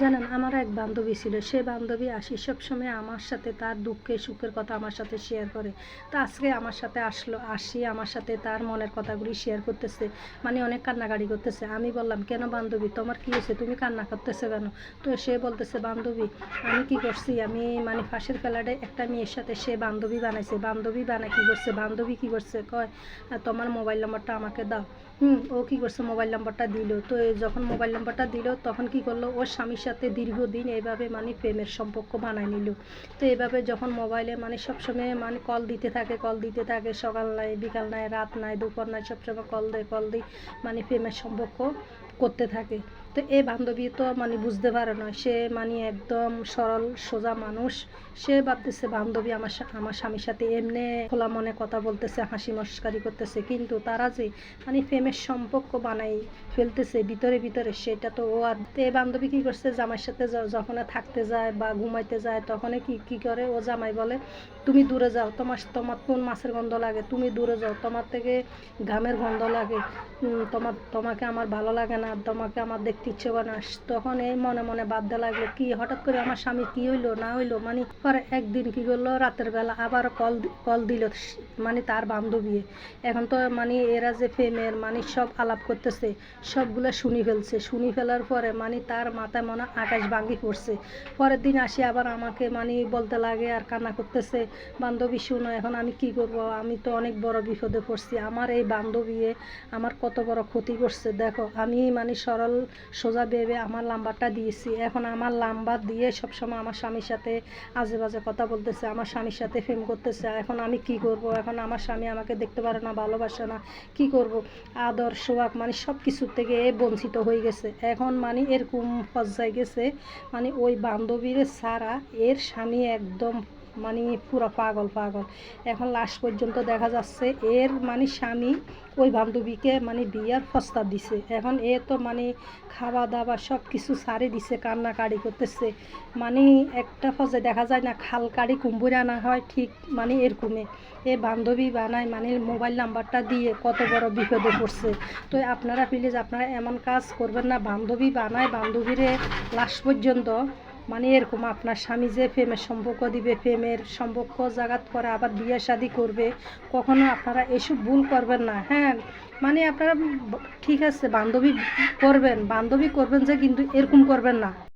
জানেন আমার এক বান্ধবী ছিল। সে বান্ধবী আসি সবসময় আমার সাথে তার দুঃখে সুখের কথা আমার সাথে শেয়ার করে। তো আজকে আমার সাথে আসলো আসি আমার সাথে তার মনের কথাগুলি শেয়ার করতেছে মানে অনেক কান্নাকাটি করতেছে। আমি বললাম কেন বান্ধবী তোমার কী হয়েছে? তুমি কান্না করতেছে কেন? তো সে বলতেছে বান্ধবী আমি কি করছি? আমি মানে ফাঁসের ফেলাডে একটা মেয়ের সাথে সে বান্ধবী বানাইছে। বান্ধবী বানায় কী করছে? বান্ধবী কী করছে? কয় "আহ, তোমার মোবাইল নম্বরটা আমাকে দাও। হুম ও কী করছে? মোবাইল নম্বরটা দিল। তো যখন মোবাইল নম্বরটা দিল তখন কি করল? ওর স্বামীর সাথে দীর্ঘদিন এইভাবে মানে প্রেমের সম্পর্ক বানায় নিল। তো এইভাবে যখন মোবাইলে মানে সবসময় মানে কল দিতে থাকে কল দিতে থাকে, সকাল নাই, বিকাল নাই, রাত নাই, দুপুর নাই, সবসময় কল দেয় কল দিই মানে প্রেমের সম্পর্ক করতে থাকে। তো এই বান্ধবী তো মানে বুঝতে পারে না, সে মানে একদম সরল, সোজা মানুষ। সে ভাবতেছে বান্ধবী আমার আমার স্বামীর সাথে এমনি খোলা মনে কথা বলতেছে, হাসি মস্কারি করতেছে। কিন্তু তারা যে মানে প্রেমের সম্পর্ক বানাই ফেলতেছে ভিতরে ভিতরে, সেটা তো ও আর এই বান্ধবী কী করছে? জামাইয়ের সাথে যখন থাকতে যায় বা ঘুমাইতে যায়, তখনই কি কি করে? ও জামাই বলে, তুমি দূরে যাও, তোমার তোমার কোন মাছের গন্ধ লাগে? তুমি দূরে যাও, তোমার থেকে ঘামের গন্ধ লাগে। তোমার, তোমাকে আমার ভালো লাগে না। তোমাকে আমার দেখতে ইচ্ছে করে না। তখন এই মনে মনে বাধ্য লাগল, কি হঠাৎ করে আমার স্বামী কি হইল, না হইল? মানে পরে একদিন কি করল, রাতের বেলা আবার কল কল দিল মানে তার বান্ধবী এখন তো মানে এরা যে ফেমের মানে সব আলাপ করতেছে, সবগুলো শুনি ফেলছে। শুনি ফেলার পরে মানে তার মাথায় মনে আকাশ ভাঙ্গি পড়ছে। পরের দিন আসি আবার আমাকে মানে বলতে লাগে আর কান্না করতেছে, বান্ধবী, শুনো, এখন আমি কি করব? আমি তো অনেক বড় বিপদে পড়ছি। আমার এই বান্ধবী আমার কত বড় ক্ষতি করছে। দেখো, আমি মানে সরল সোজা ভেবে আমার নাম্বারটা দিয়েছি। এখন আমার নাম্বার দিয়ে সবসময় আমার স্বামীর সাথে আজে বাজে কথা বলতেছে, আমার স্বামীর সাথে ফেম করতেছে। এখন আমি কি করব? এখন আমার স্বামী আমাকে দেখতে পারে না, ভালোবাসে না। কি করব? আদর সোয়াগ মানে সব কিছুর থেকে বঞ্চিত হয়ে গেছে। এখন মানে এরকম পর্যায়ে গেছে মানে ওই বান্ধবীর ছাড়া এর স্বামী একদম মানে পুরো পাগল পাগল। এখন লাস্ট পর্যন্ত দেখা যাচ্ছে, এর মানে স্বামী ওই বান্ধবীকে মানে বিয়ার প্রস্তাব দিছে। এখন এ তো মানে খাওয়া দাওয়া সব কিছু সারে দিছে, কান্নাকাড়ি করতেছে। মানে একটা পর্যায়ে দেখা যায় না, খাল কাড়ি কুম্বুরে আনা হয় ঠিক মানে এরকমে এ বান্ধবী বানায় মানে মোবাইল নাম্বারটা দিয়ে কত বড় বিপদে পড়ছে। তো আপনারা প্লিজ আপনারা এমন কাজ করবেন না। বান্ধবী বানায়, বান্ধবীরে লাস্ট পর্যন্ত মানে এরকম আপনার স্বামী যে প্রেমের সম্পর্ক দিবে, প্রেমের সম্পর্ক জাগাত করে আবার বিয়ে শাদি করবে, কখনো আপনারা এসব ভুল করবেন না হ্যাঁ? মানে আপনারা ঠিক আছে, বান্ধবী করবেন বান্ধবী করবেন যে, কিন্তু এরকম করবেন না।